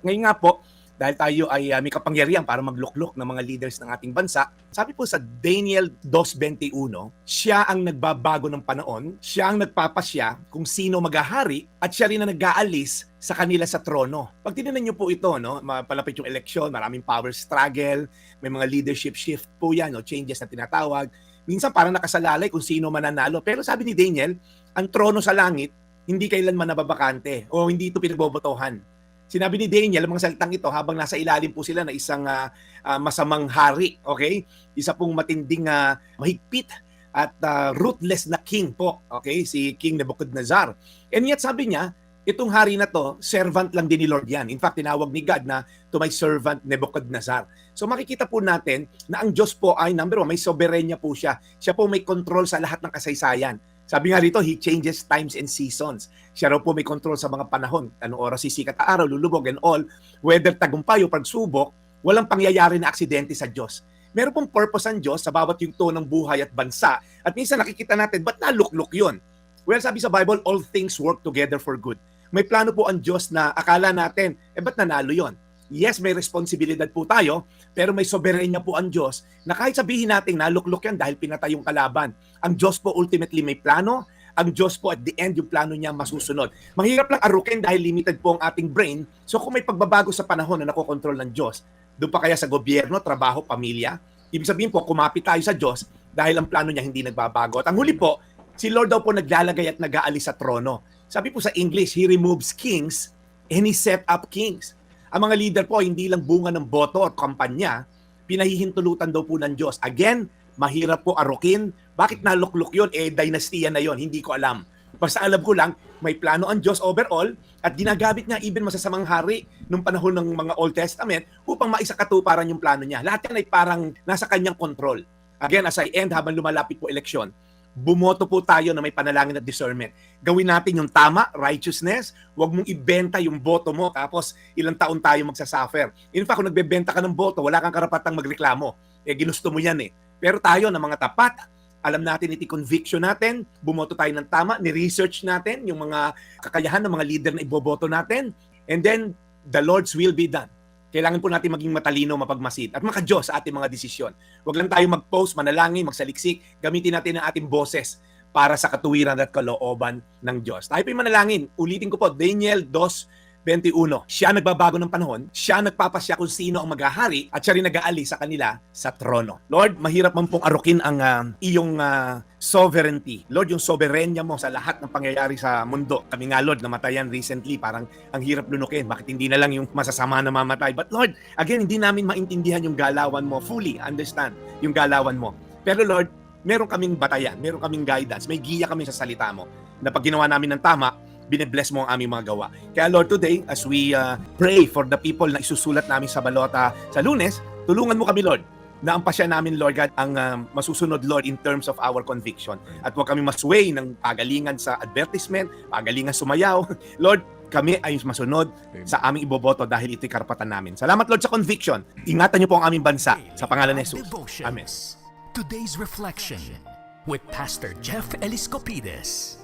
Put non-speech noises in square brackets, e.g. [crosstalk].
Ngayon nga po, dahil tayo ay uh, may kapangyarihan para magluklok ng mga leaders ng ating bansa, sabi po sa Daniel 2.21, siya ang nagbabago ng panahon, siya ang nagpapasya kung sino maghahari at siya rin ang nag-aalis sa kanila sa trono. Pag tinignan niyo po ito, no, mapalapit yung eleksyon, maraming power struggle, may mga leadership shift po yan, no, changes na tinatawag. Minsan parang nakasalalay kung sino mananalo. Pero sabi ni Daniel, ang trono sa langit, hindi kailanman nababakante o hindi ito pinagbobotohan. Sinabi ni Daniel, ang mga salitang ito, habang nasa ilalim po sila na isang ah, ah, masamang hari, okay? Isa pong matinding ah, mahigpit at ah, ruthless na king po, okay? Si King Nebuchadnezzar. And yet sabi niya, itong hari na to, servant lang din ni Lord yan. In fact, tinawag ni God na to my servant Nebuchadnezzar. So makikita po natin na ang Diyos po ay number one, may soberenya po siya. Siya po may control sa lahat ng kasaysayan. Sabi nga rito, He changes times and seasons. Siya raw po may control sa mga panahon. Anong oras sisikat araw, lulubog and all. Whether tagumpay o pagsubok, walang pangyayari na aksidente sa Diyos. Meron pong purpose ang Diyos sa bawat yugto ng buhay at bansa. At minsan nakikita natin, ba't naluklok yun? Well, sabi sa Bible, all things work together for good. May plano po ang Diyos na akala natin, eh ba't nanalo yon? Yes, may responsibilidad po tayo, pero may soberenya po ang Diyos na kahit sabihin natin naluklok yan dahil pinatay yung kalaban. Ang Diyos po ultimately may plano, ang Diyos po at the end yung plano niya masusunod. Mahirap lang arukin dahil limited po ang ating brain. So kung may pagbabago sa panahon na nakokontrol ng Diyos, doon pa kaya sa gobyerno, trabaho, pamilya, ibig sabihin po kumapit tayo sa Diyos dahil ang plano niya hindi nagbabago. At ang huli po, si Lord daw po naglalagay at nag-aalis sa trono. Sabi po sa English, He removes kings and He set up kings. Ang mga leader po, hindi lang bunga ng boto at kampanya, pinahihintulutan daw po ng Diyos. Again, mahirap po arukin. Bakit naluklok yun? Eh, dynastiya na yon Hindi ko alam. Basta alam ko lang, may plano ang Diyos overall at ginagamit niya even masasamang hari nung panahon ng mga Old Testament upang maisakatuparan yung plano niya. Lahat yan ay parang nasa kanyang control. Again, as I end, habang lumalapit po eleksyon, bumoto po tayo na may panalangin at discernment. Gawin natin yung tama, righteousness. Huwag mong ibenta yung boto mo tapos ilang taon tayo magsasuffer. In fact, kung nagbebenta ka ng boto, wala kang karapatang magreklamo. Eh, ginusto mo yan eh. Pero tayo na mga tapat, alam natin iti conviction natin, bumoto tayo ng tama, ni-research natin yung mga kakayahan ng mga leader na iboboto natin, and then the Lord's will be done. Kailangan po natin maging matalino, mapagmasid, at maka-Diyos sa ating mga desisyon. Huwag lang tayo mag-post, manalangin, magsaliksik, gamitin natin ang ating boses para sa katuwiran at kalooban ng Diyos. Tayo po manalangin. Ulitin ko po, Daniel 2, 21. Siya nagbabago ng panahon, siya nagpapasya kung sino ang maghahari at siya rin nag-aalis sa kanila sa trono. Lord, mahirap man pong arukin ang ah, iyong ah, sovereignty. Lord, yung soberenya mo sa lahat ng pangyayari sa mundo. Kami nga, Lord, namatayan recently. Parang ang hirap lunukin. Bakit hindi na lang yung masasama na mamatay? But Lord, again, hindi namin maintindihan yung galawan mo. Fully understand yung galawan mo. Pero Lord, meron kaming batayan, meron kaming guidance, may giya kami sa salita mo. Na pag ginawa namin ng tama, binebless mo ang aming mga gawa. Kaya Lord, today, as we uh, pray for the people na isusulat namin sa balota sa lunes, tulungan mo kami, Lord, na ang pasya namin, Lord God, ang um, masusunod, Lord, in terms of our conviction. At huwag kami masway ng pagalingan sa advertisement, pagalingan sumayaw. [laughs] Lord, kami ay masunod sa aming iboboto dahil ito'y karapatan namin. Salamat, Lord, sa conviction. Ingatan niyo po ang aming bansa sa pangalan ni Jesus. Amen. Today's reflection with Pastor Jeff Eliscopides.